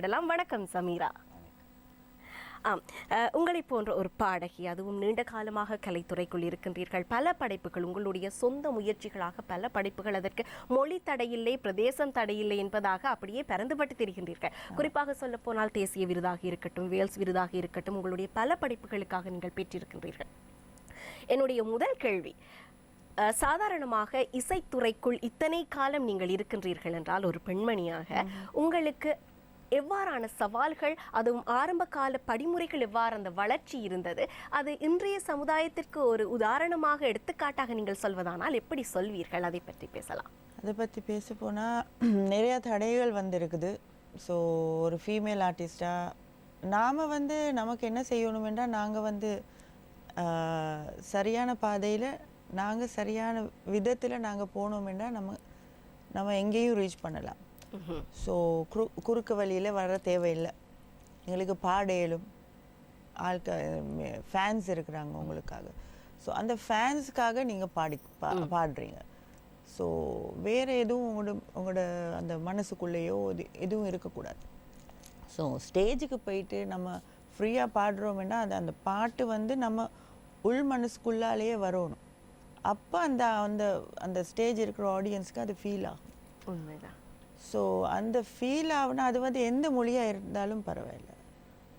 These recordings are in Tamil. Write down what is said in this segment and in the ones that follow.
விடலாம். வணக்கம் சமீரா. ஆம் அஹ், உங்களைப் போன்ற ஒரு பாடகி அதுவும் நீண்ட காலமாக கலைத்துறைக்குள் இருக்கின்றீர்கள். பல படைப்புகள் உங்களுடைய சொந்த முயற்சிகளாக பல படைப்புகள் அதற்கு மொழி தடையில்லை பிரதேசம் தடையில்லை என்பதாக அப்படியே பறந்துபட்டு தெரிகின்றீர்கள். குறிப்பாக சொல்ல போனால் தேசிய விருதாக இருக்கட்டும் வேல்ஸ் விருதாக இருக்கட்டும் உங்களுடைய பல படைப்புகளுக்காக நீங்கள் பெற்றிருக்கின்றீர்கள். என்னுடைய முதல் கேள்வி சாதாரணமாக இசைத்துறைக்குள் இத்தனை காலம் நீங்கள் இருக்கின்றீர்கள் என்றால் ஒரு பெண்மணியாக உங்களுக்கு எவ்வாறான சவால்கள் அதுவும் ஆரம்ப கால படிமுறைகள் எவ்வாறு அந்த வளர்ச்சி இருந்தது அது இன்றைய சமுதாயத்திற்கு ஒரு உதாரணமாக எடுத்துக்காட்டாக நீங்கள் சொல்வதானால் எப்படி சொல்வீர்கள்? அதை பற்றி பேசலாம். அதை பற்றி பேச போனால் நிறையா தடைகள் வந்திருக்குது. ஸோ ஒரு ஃபீமேல் ஆர்டிஸ்டாக நாம் வந்து நமக்கு என்ன செய்யணுமென்றா நாங்கள் வந்து சரியான பாதையில் நாங்கள் சரியான விதத்தில் நாங்கள் போனோமென்றா நம்ம நம்ம எங்கேயும் ரீச் பண்ணலாம். ஸோ குறு குறுக்கு வழியில் வர தேவையில்லை. எங்களுக்கு பாடையிலும் ஆட்க ஃபேன்ஸ் இருக்கிறாங்க உங்களுக்காக. ஸோ அந்த ஃபேன்ஸுக்காக நீங்கள் பாடி பா பாடுறீங்க. ஸோ வேறு எதுவும் உங்களோட உங்களோட அந்த மனசுக்குள்ளேயோ இது எதுவும் இருக்கக்கூடாது. ஸோ ஸ்டேஜுக்கு போயிட்டு நம்ம ஃப்ரீயாக பாடுறோம்னா அது அந்த பாட்டு வந்து நம்ம உள் மனசுக்குள்ளாலேயே வரணும். அப்போ அந்த அந்த அந்த ஸ்டேஜ் இருக்கிற ஆடியன்ஸ்க்கு அது ஃபீல் ஆகும். உண்மைதான். ஸோ அந்த ஃபீல் ஆகுனா அது வந்து எந்த மொழியாக இருந்தாலும் பரவாயில்ல.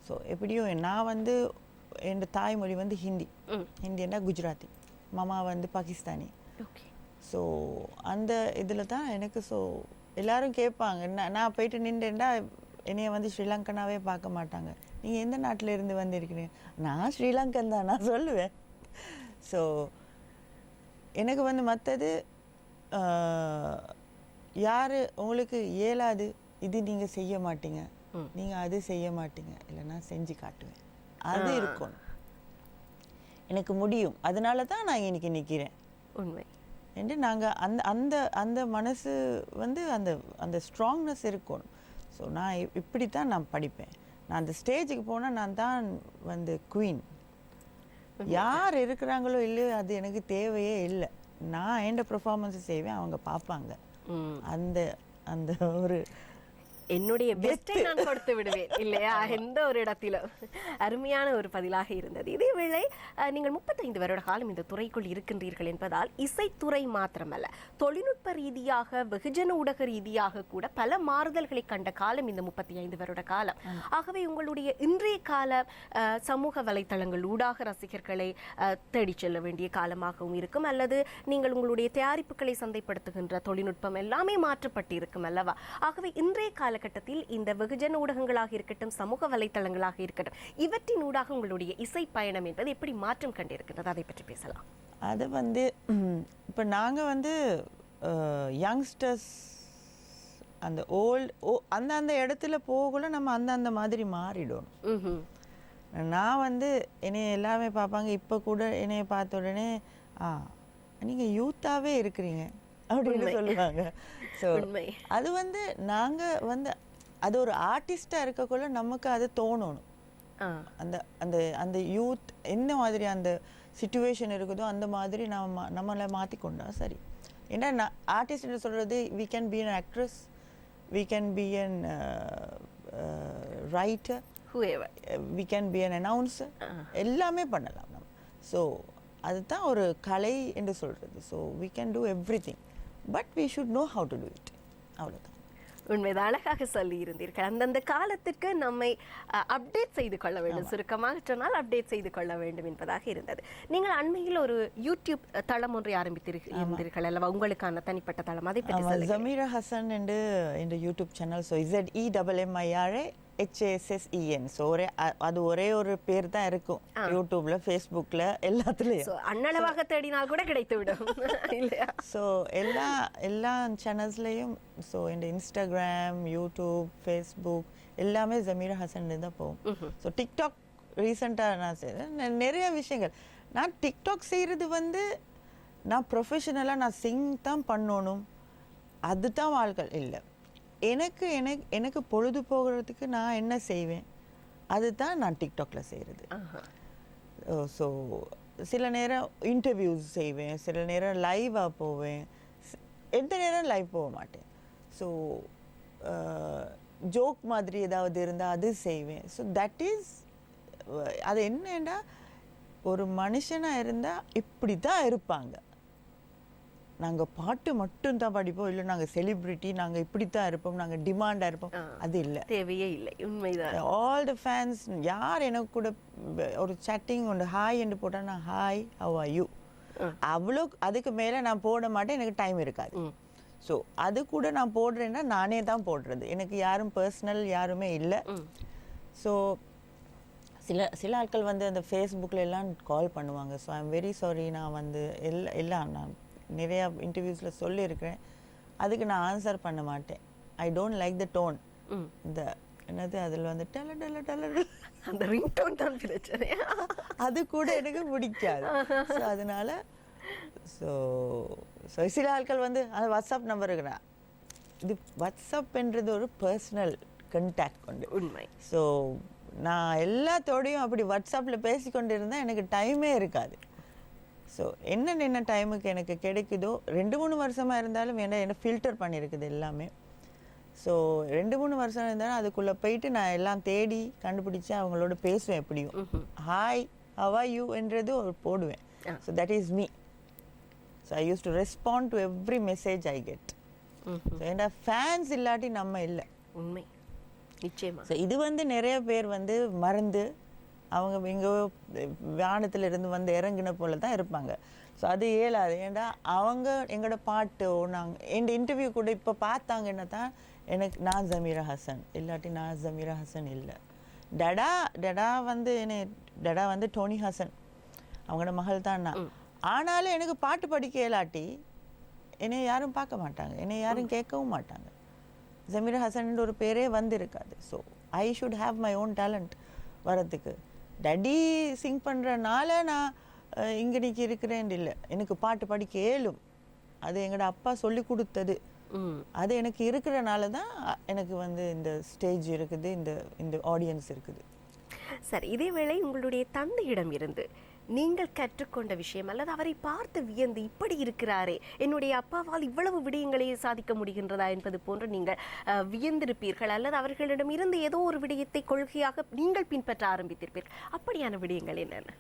ஸோ எப்படியும் நான் வந்து என் தாய்மொழி வந்து ஹிந்தி. ஹிந்தின்னா குஜராத்தி. மாமா வந்து பாகிஸ்தானி. ஸோ அந்த இதில் தான் எனக்கு ஸோ எல்லாரும் கேட்பாங்க நான் நான் போயிட்டு நின்றேன்டா என்னைய வந்து ஸ்ரீலங்கனாவே பார்க்க மாட்டாங்க. நீங்கள் எந்த நாட்டில் இருந்து வந்திருக்கிறீங்க? நான் ஸ்ரீலங்கன் தான் நான் சொல்லுவேன். ஸோ எனக்கு வந்து மற்றது யார் உங்களுக்கு இயலாது இது நீங்கள் செய்ய மாட்டீங்க. நீங்கள் அது செய்ய மாட்டீங்க. இல்லை நான் செஞ்சு காட்டுவேன். அது இருக்கணும். எனக்கு முடியும். அதனால தான் நான் இன்னைக்கு நிற்கிறேன் உண்மை. என்று நாங்கள் அந்த அந்த அந்த மனசு வந்து அந்த அந்த ஸ்ட்ராங்னஸ் இருக்கணும். ஸோ நான் இப்படி தான் நான் படிப்பேன். நான் அந்த ஸ்டேஜுக்கு போனால் நான் தான் வந்து குவீன் யார் இருக்கிறாங்களோ இல்லையோ அது எனக்கு தேவையே இல்லை. நான் எந்த பெர்ஃபார்மன்ஸ் செய்வேன் அவங்க பார்ப்பாங்க. ம். அந்த அந்த ஒரு என்னுடைய பெஸ்ட்டை நான் கொடுத்து விடுவேன். இல்லையா? எந்த ஒரு இடத்திலும். அருமையான ஒரு பதிலாக இருந்தது. இதேவேளை நீங்கள் முப்பத்தைந்து வருட காலம் இந்த துறைக்குள் இருக்கின்றீர்கள் என்பதால் இசைத்துறை மாத்திரமல்ல. தொழில்நுட்ப ரீதியாக வெகுஜன ஊடக ரீதியாக கூட பல மாறுதல்களை கண்ட காலம் இந்த முப்பத்தி ஐந்து வருட காலம். ஆகவே உங்களுடைய இன்றைய கால சமூக வலைத்தளங்கள் ஊடாக ரசிகர்களை தேடிச் செல்ல வேண்டிய காலமாகவும் இருக்கும். அல்லது நீங்கள் உங்களுடைய தயாரிப்புகளை சந்தைப்படுத்துகின்ற தொழில்நுட்பம் எல்லாமே மாற்றப்பட்டு இருக்கும் அல்லவா? ஆகவே இன்றைய காலகட்டத்தில் இந்த வெகுஜன ஊடகங்களாக இருக்கட்டும் சமூக வலைத்தளங்களாக இருக்கட்டும் இவற்றின் ஊடாக உங்களுடைய இசை பயணம் என்பது எப்படி மாற்றம் கண்டிருக்கிறது அதை பற்றி பேசலாம். அது வந்து இப்போ நாங்கள் வந்து யங்ஸ்டர்ஸ் அந்த ஓல்டு ஓ அந்த அந்த இடத்துல போகக்குள்ள நம்ம அந்த அந்த மாதிரி மாறிடணும். நான் வந்து என்னைய எல்லாமே பார்ப்பாங்க. இப்போ கூட என்னைய பார்த்த உடனே ஆ நீங்கள் யூத்தாகவே இருக்கிறீங்க. அப்படின்னு சொல்லுவாங்க. ஸோ அது வந்து நாங்கள் வந்து அது ஒரு ஆர்டிஸ்டாக இருக்கக்குள்ள நமக்கு அது தோணணும். அந்த அந்த அந்த யூத் என்ன மாதிரி அந்த சுச்சுவேஷன் இருக்குதோ அந்த மாதிரி நம்ம நம்மளை மாற்றிக்கொண்டா சரி. ஏன்னா நான் ஆர்டிஸ்ட் சொல்கிறது we can be an actress we can be an writer whoever. We can be an announcer எல்லாமே பண்ணலாம் நம்ம. ஸோ அதுதான் ஒரு கலை என்று சொல்கிறது so we can do everything but we should know how to do it அவ்வளோதான் உண்மைதான் அழகாக சொல்லி இருந்தீர்கள் அந்தந்த காலத்திற்கு நம்மை அப்டேட் செய்து கொள்ள வேண்டும். சுருக்கமாக சொன்னால் அப்டேட் செய்து கொள்ள வேண்டும் என்பதாக இருந்தது. நீங்கள் அண்மையில் ஒரு யூடியூப் தளம் ஒன்றை இருந்தீர்கள் அல்லவா? உங்களுக்கான தனிப்பட்ட தளம். அதை பற்றி ஜமீரா ஹசன் என்று இந்த YouTube channel so Z E double M I R A H A S S E N so ஒரே அ- அது ஒரே ஒரு பேர் தான் இருக்கும் யூடியூப்ல ஃபேஸ்புக்கில் எல்லாத்துலேயும். So, அண்ணளவாக தேடினால் கூட கிடைத்து விடும் இல்லையா? ஸோ எல்லா எல்லா சேனல்ஸ்லேயும் ஸோ இந்த இன்ஸ்டாகிராம் யூடியூப் ஃபேஸ்புக் எல்லாமே ஜமீரா ஹசன் தான் போகும். ஸோ டிக்டாக் ரீசெண்டாக நான் செய்கிறேன் நிறைய விஷயங்கள். நான் டிக்டாக் செய்கிறது வந்து நான் ப்ரொஃபஷனலாக நான் சிங் தான் பண்ணணும். அதுதான் வாழ்க்கை. இல்லை. எனக்கு எனக்கு எனக்கு பொழுது போகிறதுக்கு நான் என்ன செய்வேன்? அதுதான் நான் டிக்டாக்ல செய்கிறது. ஸோ சில நேரம் இன்டர்வியூஸ் செய்வேன் சில நேரம் லைவாக போவேன். எந்த நேரம் லைவ் போக மாட்டேன். ஸோ ஜோக் மாதிரி ஏதாவது இருந்தால் அது செய்வேன். ஸோ தட் இஸ் அது என்னன்னா ஒரு மனுஷனாக இருந்தால் இப்படி தான் இருப்பாங்க. நாங்கள் பாட்டு மட்டும் தான் படிப்போம். இல்லை நாங்கள் செலிப்ரிட்டி நாங்கள் இப்படி தான் இருப்போம். நாங்கள் டிமாண்டாக இருப்போம். அது இல்லை. தேவையே இல்லை. உண்மைதான். ஆல் த ஃபேன்ஸ் யார் எனக்கு கூட ஒரு chatting ஒன்று ஹாய் என்று போட்டால் நான் ஹாய் ஹவ் ஆர் யூ அவ்வளோ அதுக்கு மேலே நான் போட மாட்டேன். எனக்கு டைம் இருக்காது. ஸோ அது கூட நான் போடுறேன்னா நானே தான் போடுறது. எனக்கு யாரும் பர்சனல் யாருமே இல்லை. ஸோ சில சில ஆட்கள் வந்து அந்த ஃபேஸ்புக்கில் எல்லாம் கால் பண்ணுவாங்க. ஸோ ஐம் வெரி சாரி நான் வந்து எல்லா எல்லாம் நான் நிறையா இன்டர்வியூஸில் சொல்லியிருக்கிறேன். அதுக்கு நான் ஆன்சர் பண்ண மாட்டேன். I don't like the tone. இந்த என்னது அதில் வந்து டல டல டல. அந்த ரிங்டோன் தான் பிரச்சனை. அது கூட எனக்கு பிடிக்காது. ஸோ அதனால ஸோ ஸோ சில ஆட்கள் வந்து அந்த வாட்ஸ்அப் நம்பர் இருக்கிறா. இது வாட்ஸ்அப்ன்றது ஒரு பர்சனல் கண்டாக்ட் கொண்டு. உண்மை. ஸோ நான் எல்லாத்தோடையும் அப்படி வாட்ஸ்அப்பில் பேசிக்கொண்டு இருந்தால் எனக்கு டைமே இருக்காது. ஸோ என்னென்ன என்ன டைமுக்கு எனக்கு கிடைக்குதோ ரெண்டு மூணு வருஷமாக இருந்தாலும் என்ன என்ன ஃபில்டர் பண்ணியிருக்குது எல்லாமே. ஸோ ரெண்டு மூணு வருஷம் இருந்தாலும் அதுக்குள்ளே போயிட்டு நான் எல்லாம் தேடி கண்டுபிடிச்சு அவங்களோட பேசுவேன் எப்படியும். ஹாய் ஹவா யூ என்றது ஒரு போடுவேன். So that is me so I use to respond to every message I get. So ஏன்னா ஃபேன்ஸ் இல்லாட்டி நம்ம இல்லை. உண்மை. நிச்சயமா. ஸோ இது வந்து நிறைய பேர் வந்து மறந்து அவங்க எங்கோ வானத்துல இருந்து வந்து இறங்கின போல தான் இருப்பாங்க. ஸோ அது இயலாது. ஏன்டா அவங்க எங்களோட பாட்டோ நாங்கள் என் இன்டர்வியூ கூட இப்போ பார்த்தாங்கன்னா தான் எனக்கு நான் ஜமீரா ஹசன் இல்லாட்டி நான் ஜமீரா ஹசன் இல்லை. டடா டடா வந்து என்ன டடா வந்து டோனி ஹசன். அவங்களோட மகள் தான் நான். ஆனாலும் எனக்கு பாட்டு படிக்க இயலாட்டி என்னை யாரும் பார்க்க மாட்டாங்க. என்னை யாரும் கேட்கவும் மாட்டாங்க. ஜமீர் ஹசன் ஒரு பேரே வந்திருக்காது. So I should have my own talent வரதுக்கு டடி சிங் பண்ணுறனால நான் இங்க இன்னைக்கு இருக்கிறேன் இல்லை. எனக்கு பாட்டு படிக்க இயலும் அது எங்களோட அப்பா சொல்லி கொடுத்தது. அது எனக்கு இருக்கிறனால தான் எனக்கு வந்து இந்த ஸ்டேஜ் இருக்குது இந்த இந்த ஆடியன்ஸ் இருக்குது. சரி இதேவேளை உங்களுடைய தந்தையிடம் இருந்து நீங்கள் கற்றுக்கொண்ட விஷயம் அல்லது அவரை பார்த்து வியந்து இப்படி இருக்கிறாரே என்னுடைய அப்பாவால் இவ்வளவு விடயங்களை சாதிக்க முடிகின்றதா என்பது போன்று நீங்கள் அஹ், வியந்திருப்பீர்கள் அல்லது அவர்களிடம் இருந்து ஏதோ ஒரு விடயத்தை கொள்கையாக நீங்கள் பின்பற்ற ஆரம்பித்திருப்பீர்கள். அப்படியான விடயங்கள் என்னென்ன?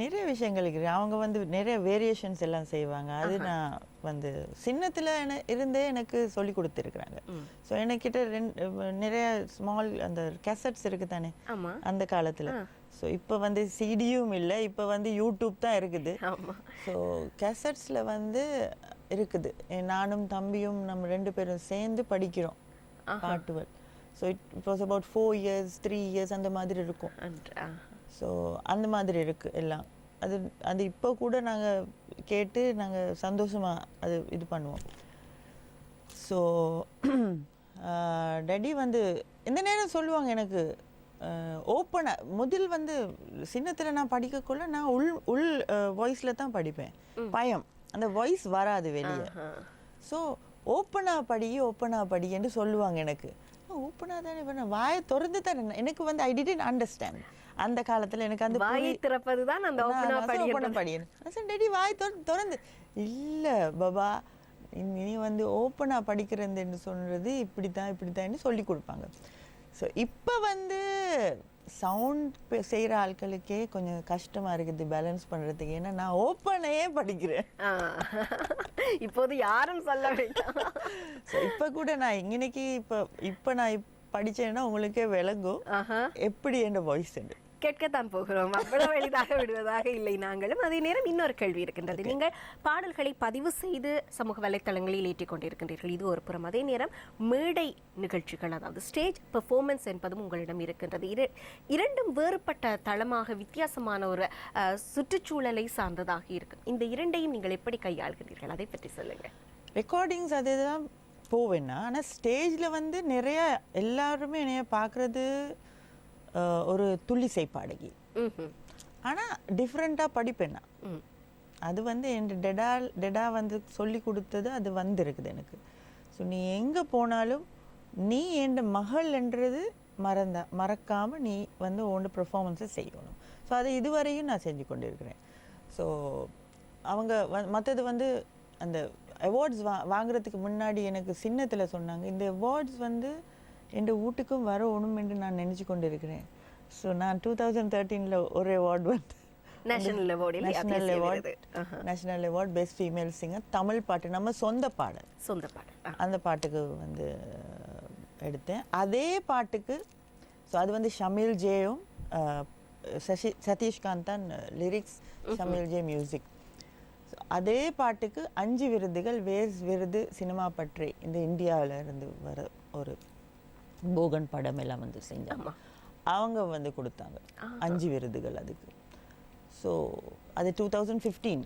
நிறைய விஷயங்கள் இருக்குது அவங்க வந்து நிறைய வேரியேஷன்ஸ் எல்லாம் செய்வாங்க. அது நான் வந்து சின்னத்தில் என இருந்தே எனக்கு சொல்லி கொடுத்துருக்குறாங்க. ஸோ எனக்கிட்ட ரெண்டு நிறைய ஸ்மால் அந்த கேசட்ஸ் இருக்கு தானே அந்த காலத்தில். ஸோ இப்போ வந்து சிடியும் இல்லை. இப்போ வந்து யூடியூப் தான் இருக்குது. ஸோ கேசட்ஸில் வந்து இருக்குது. நானும் தம்பியும் நம்ம ரெண்டு பேரும் சேர்ந்து படிக்கிறோம் பாட்டுகள். So it was about four years three years அந்த மாதிரி இருக்கும். ஸோ அந்த மாதிரி இருக்கு எல்லாம். அது அது இப்போ கூட நாங்கள் கேட்டு நாங்கள் சந்தோஷமா அது இது பண்ணுவோம். ஸோ டடி வந்து இந்த நேரம் சொல்லுவாங்க எனக்கு ஓப்பனாக முதல் வந்து சின்னத்தில் நான் படிக்கக்குள்ள நான் உள் உள் வாய்ஸில் தான் படிப்பேன். பயம். அந்த வாய்ஸ் வராது வெளியே. ஸோ ஓப்பனாக படி ஓப்பனாக படி என்று சொல்லுவாங்க எனக்கு. ஓப்பனாக தானே பண்ண வாயை திறந்து தானே எனக்கு வந்து ஐ டிடன்ட் அண்டர்ஸ்டாண்ட் அந்த காலத்தில் எனக்கு அந்த வாயை திறப்பதுதான் அந்த ஓப்பனா படி ஓப்பனாக படி டேடி வாய் திற- திறந்து. இல்லை பாபா நீ வந்து ஓப்பனாக படிக்கிறதுன்னு சொல்றது இப்படி தான் இப்படி தான் சொல்லி கொடுப்பாங்க. ஸோ இப்போ வந்து சவுண்ட் செய்கிற ஆட்களுக்கே கொஞ்சம் கஷ்டமா இருக்குது பேலன்ஸ் பண்ணுறதுக்கு ஏன்னா நான் ஓப்பனையே படிக்கிறேன். இப்போது யாரும் சொல்ல வேண்டாம். ஸோ இப்போ கூட நான் இன்னைக்கு இப்போ இப்போ நான் இப் படிச்சேன்னா உங்களுக்கே விளங்கும். எப்படி என் வாய்ஸ் கேட்கத்தான் போகிறோம் அவ்வளவு எளிதாக விடுவதாக இல்லை. நாங்களும் அதே நேரம் இன்னொரு கேள்வி இருக்கின்றது. நீங்கள் பாடல்களை பதிவு செய்து சமூக வலைத்தளங்களில் ஏற்றிக் கொண்டிருக்கின்றீர்கள் இது ஒரு புறம். அதே நேரம் மேடை நிகழ்ச்சிகள் அதாவது ஸ்டேஜ் பெர்ஃபார்மன்ஸ் என்பதும் உங்களிடம் இருக்கின்றது. இரு இரண்டும் வேறுபட்ட தளமாக வித்தியாசமான ஒரு சுற்றுச்சூழலை சார்ந்ததாக இருக்கு. இந்த இரண்டையும் நீங்கள் எப்படி கையாள்கிறீர்கள் அதை பற்றி சொல்லுங்க ரெக்கார்டிங்ஸ் அதுதான் போவேன்னா ஆனால் ஸ்டேஜில் வந்து நிறைய எல்லாருமே என்னைய பார்க்குறது ஒரு துள்ளிசை பாடகி. ஆனால் டிஃப்ரெண்ட்டாக படிப்பேன் நான் அது வந்து என் டெடா டெடா வந்து சொல்லி கொடுத்தது அது வந்திருக்குது எனக்கு. ஸோ நீ எங்கே போனாலும் நீ என் மகள்ன்றது மறந்தா மறக்காமல் நீ வந்து உன்னோட பெர்ஃபார்மன்ஸை செய்யணும். ஸோ அதை இதுவரையும் நான் செஞ்சு கொண்டிருக்கிறேன். ஸோ அவங்க மற்றது வந்து அந்த அவார்ட்ஸ் வா வாங்குறதுக்கு முன்னாடி எனக்கு சின்னத்தில் சொன்னாங்க இந்த அவார்ட்ஸ் வந்து என் வீட்டுக்கும் வர ஒண்ணும் என்று நான் நினைச்சு கொண்டிருக்கிறேன். ஸோ நான் டூ தௌசண்ட் தேர்ட்டீனில் ஒரு அவார்டு வந்து national அவார்டில் national award national award best female singer Tamil பாட்டு நம்ம சொந்த பாடல். சொந்த பாடல். அந்த பாட்டுக்கு வந்து எடுத்தேன். அதே பாட்டுக்கு ஸோ அது வந்து ஷமீல் ஜேயும் சசி சதீஷ்காந்த் தான் லிரிக்ஸ் ஷமீல் ஜே மியூசிக் அதே பாட்டுக்கு அஞ்சு விருதுகள் வேஸ் விருது சினிமா பற்றி இந்த இந்தியாவில் இருந்து வர ஒரு போகன் படம் எல்லாம் வந்து செஞ்சாங்க. அவங்க வந்து கொடுத்தாங்க. அஞ்சு விருதுகள் அதுக்கு. ஸோ அது டூ தௌசண்ட் ஃபிஃப்டீன்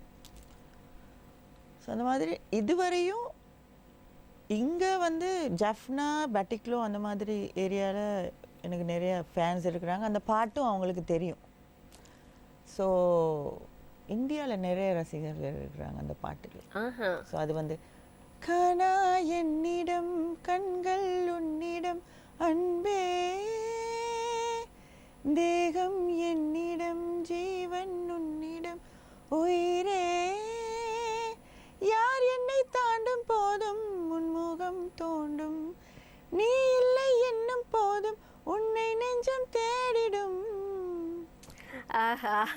ஸோ அந்த மாதிரி இதுவரையும் இங்கே வந்து ஜஃப்னா பட்டிக்லோ அந்த மாதிரி ஏரியாவில் எனக்கு நிறைய ஃபேன்ஸ் இருக்கிறாங்க. அந்த பாட்டும் அவங்களுக்கு தெரியும். ஸோ இந்தியாவில் நிறைய ரசிகர்கள் இருக்கிறாங்க அந்த பாட்டுக்கு. ஸோ அது வந்து கனா என்னிடம் கண்கள் உன்னிடம் அன்பே தேகம் என்னிடம் ஜீவன் உன்னிடம் உயிரே. யார் என்னை தாண்டும் போதும் உன்முகம் தோண்டும். நீ இல்லை என்னும் போதும் உன்னை நெஞ்சம் தேடிடும். ஆஹா.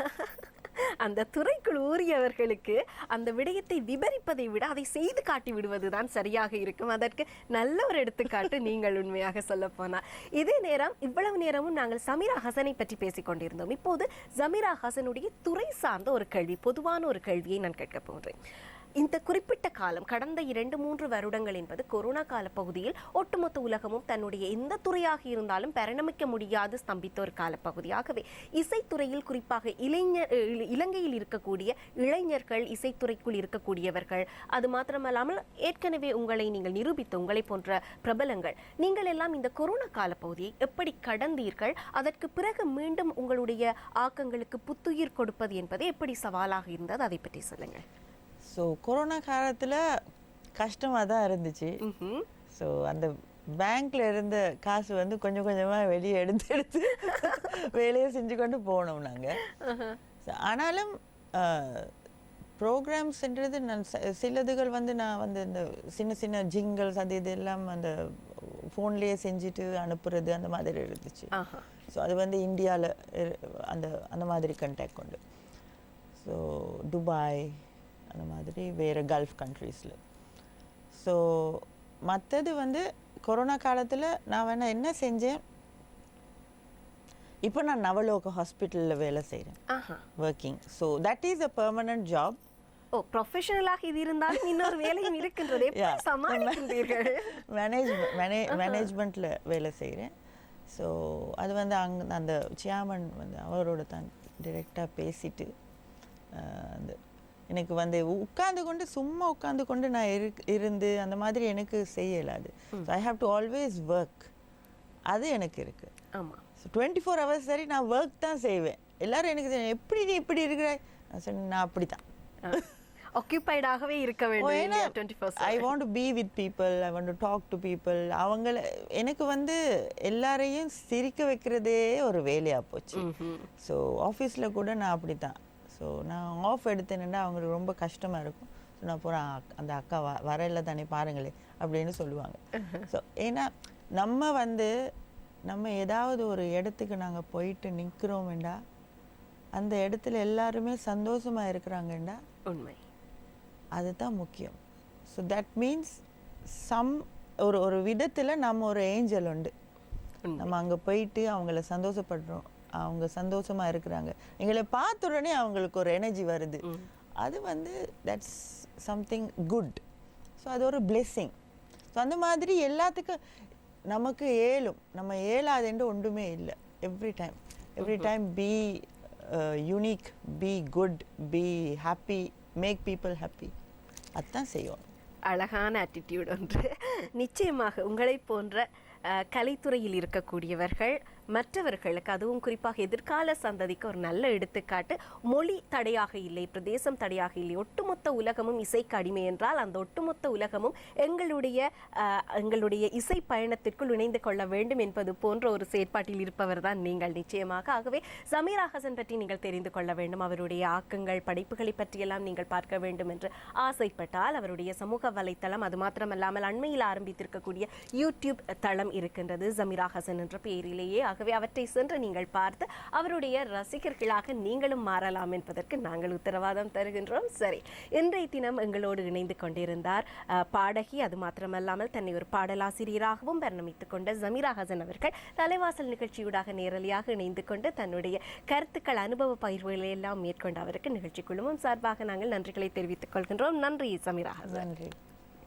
அந்த துறைக்குள் ஊறியவர்களுக்கு அந்த விடயத்தை விவரிப்பதை விட அதை செய்து காட்டி விடுவதுதான் சரியாக இருக்கும். அதற்கு நல்ல ஒரு எடுத்துக்காட்டு நீங்கள் உண்மையாக சொல்ல போனால். இதே நேரம் இவ்வளவு நேரமும் நாங்கள் சமீரா ஹசனை பற்றி பேசிக் கொண்டிருந்தோம். இப்போது சமீரா ஹசனுடைய துறை சார்ந்த ஒரு கேள்வி பொதுவான ஒரு கேள்வியை நான் கேட்க போகிறேன். இந்த குறிப்பிட்ட காலம் கடந்த இரண்டு மூன்று வருடங்கள் என்பது கொரோனா கால பகுதியில் ஒட்டுமொத்த உலகமும் தன்னுடைய எந்த துறையாக இருந்தாலும் பரிணமிக்க முடியாது ஸ்தம்பித்த ஒரு காலப்பகுதியாகவே இசைத்துறையில் குறிப்பாக இளைஞர் இலங்கையில் இருக்கக்கூடிய இளைஞர்கள் இசைத்துறைக்குள் இருக்கக்கூடியவர்கள் அது மாத்திரமல்லாமல் ஏற்கனவே உங்களை நீங்கள் நிரூபித்த உங்களை போன்ற பிரபலங்கள் நீங்கள் எல்லாம் இந்த கொரோனா காலப்பகுதியை எப்படி கடந்தீர்கள்? அதற்கு பிறகு மீண்டும் உங்களுடைய ஆக்கங்களுக்கு புத்துயிர் கொடுப்பது என்பது எப்படி சவாலாக இருந்தது? அதை பற்றி சொல்லுங்கள். ஸோ கொரோனா காலத்தில் கஷ்டமாக தான் இருந்துச்சு. ஸோ அந்த பேங்க்ல இருந்த காசு வந்து கொஞ்சம் கொஞ்சமா வெளியே எடுத்து எடுத்து வேலையை செஞ்சு கொண்டு போனோம் நாங்க. So, ஆனாலும் ப்ரோக்ராம்ஸ்ன்றது நான் சிலதுகள் வந்து நான் வந்து இந்த சின்ன சின்ன ஜிங்கல்ஸ் அது இது எல்லாம் அந்த ஃபோன்லேயே செஞ்சுட்டு அனுப்புறது அந்த மாதிரி இருந்துச்சு. ஸோ அது வந்து இந்தியாவில் அந்த அந்த மாதிரி கண்டாக்ட் கொண்டு ஸோ துபாய் அந்த மாதிரி வேறு கல்ஃப் கண்ட்ரீஸில் ஸோ மற்றது வந்து கொரோனா காலத்தில் நான் வேணா என்ன செஞ்சேன்? இப்போ நான் நவலோக ஹாஸ்பிட்டலில் வேலை செய்கிறேன் working so that is a permanent job ஓ ப்ரொஃபஷனலாக இது இருந்தாலும் இன்னொரு வேலையும் இருக்கின்றது. சமாளிக்கின்றீர்கள்? மேனேஜ் மேனே மேனேஜ்மெண்ட்டில் வேலை செய்கிறேன் ஸோ அது வந்து அங்கே அந்த சியாமன் வந்து அவரோட தான் டிரெக்டாக பேசிட்டு அந்த எனக்கு வந்து உட்கார்ந்து கொண்டு சும்மா உட்கார்ந்து கொண்டு நான் இரு இருந்து அந்த மாதிரி எனக்கு செய்ய இயலாது so I have to always work அது எனக்கு இருக்குது ஆமா. ஸோ டுவெண்ட்டி ஃபோர் ஹவர்ஸ் சரி நான் ஒர்க் தான் செய்வேன். எல்லாரும் எனக்கு எப்படி நீ இப்படி இருக்கிற நான் சொன்னேன் நான் அப்படி தான் ஆக்கியூபைடாகவே இருக்க வேண்டும் I want to be with people I want to talk to people அவங்கள எனக்கு வந்து எல்லாரையும் சிரிக்க வைக்கிறதே ஒரு வேலையாக போச்சு. ஸோ ஆஃபீஸில் கூட நான் அப்படி தான் ஸோ நான் ஆஃப் எடுத்தேன்னா அவங்களுக்கு ரொம்ப கஷ்டமாக இருக்கும். ஸோ நான் போகிறேன் அந்த அக்கா வ வரல தானே பாருங்களே அப்படின்னு சொல்லுவாங்க. ஸோ ஏன்னா நம்ம வந்து நம்ம ஏதாவது ஒரு இடத்துக்கு நாங்கள் போயிட்டு நிற்கிறோமேண்டா அந்த இடத்துல எல்லாருமே சந்தோஷமாக இருக்கிறாங்கண்டா உண்மை. அதுதான் முக்கியம். ஸோ தட் மீன்ஸ் சம் ஒரு ஒரு விதத்தில் நம்ம ஒரு ஏஞ்சல் உண்டு. நம்ம அங்கே போயிட்டு அவங்கள சந்தோஷப்படுறோம். அவங்க சந்தோஷமா இருக்கிறாங்க. எங்களை பார்த்த உடனே அவங்களுக்கு ஒரு எனர்ஜி வருது. அது வந்து தட்ஸ் சம்திங் குட் ஸோ அது ஒரு blessing. ஸோ அந்த மாதிரி எல்லாத்துக்கும் நமக்கு ஏழும். நம்ம ஏழாதுன்ற ஒன்றுமே இல்லை. Every time every time be unique be good be happy make people happy அதுதான் செய்வோம். அழகான ஆட்டிடியூட் ஒன்று. நிச்சயமாக உங்களை போன்ற கலைத்துறையில் இருக்கக்கூடியவர்கள் மற்றவர்களுக்கு அதுவும் குறிப்பாக எதிர்கால சந்ததிக்கு ஒரு நல்ல எடுத்துக்காட்டு. மொழி தடையாக இல்லை பிரதேசம் தடையாக இல்லை. ஒட்டுமொத்த உலகமும் இசைக்கு அடிமை என்றால் அந்த ஒட்டுமொத்த உலகமும் எங்களுடைய எங்களுடைய இசை பயணத்திற்குள் இணைந்து கொள்ள வேண்டும் என்பது போன்ற ஒரு செயற்பாட்டில் இருப்பவர் தான் நீங்கள் நிச்சயமாக. ஆகவே சமீரா ஹசன் பற்றி நீங்கள் தெரிந்து கொள்ள வேண்டும். அவருடைய ஆக்கங்கள் படைப்புகளை பற்றியெல்லாம் நீங்கள் பார்க்க வேண்டும் என்று ஆசைப்பட்டால் அவருடைய சமூக வலைத்தளம் அது மாத்திரமல்லாமல் அண்மையில் ஆரம்பித்திருக்கக்கூடிய யூடியூப் தளம் இருக்கின்றது. ஜமீரா ஹசன் என்ற பெயரிலேயே ஆகவே அவற்றை சென்று நீங்கள் பார்த்து அவருடைய ரசிகர்களாக நீங்களும் மாறலாம் என்பதற்கு நாங்கள் உத்தரவாதம் தருகின்றோம். சரி இன்றைய தினம் எங்களோடு இணைந்து கொண்டிருந்தார் பாடகி அது மாத்திரமல்லாமல் தன்னை ஒரு பாடலாசிரியராகவும் பரிணமித்துக் கொண்ட ஜமீரா ஹசன் அவர்கள். தலைவாசல் நிகழ்ச்சியூடாக நேரலையாக இணைந்து கொண்டு தன்னுடைய கருத்துக்கள் அனுபவ பயிர்வுகளை எல்லாம் மேற்கொண்ட அவருக்கு நிகழ்ச்சி குழுமம் சார்பாக நாங்கள் நன்றிகளை தெரிவித்துக் கொள்கின்றோம். நன்றி சமீரா ஹசன். நன்றி.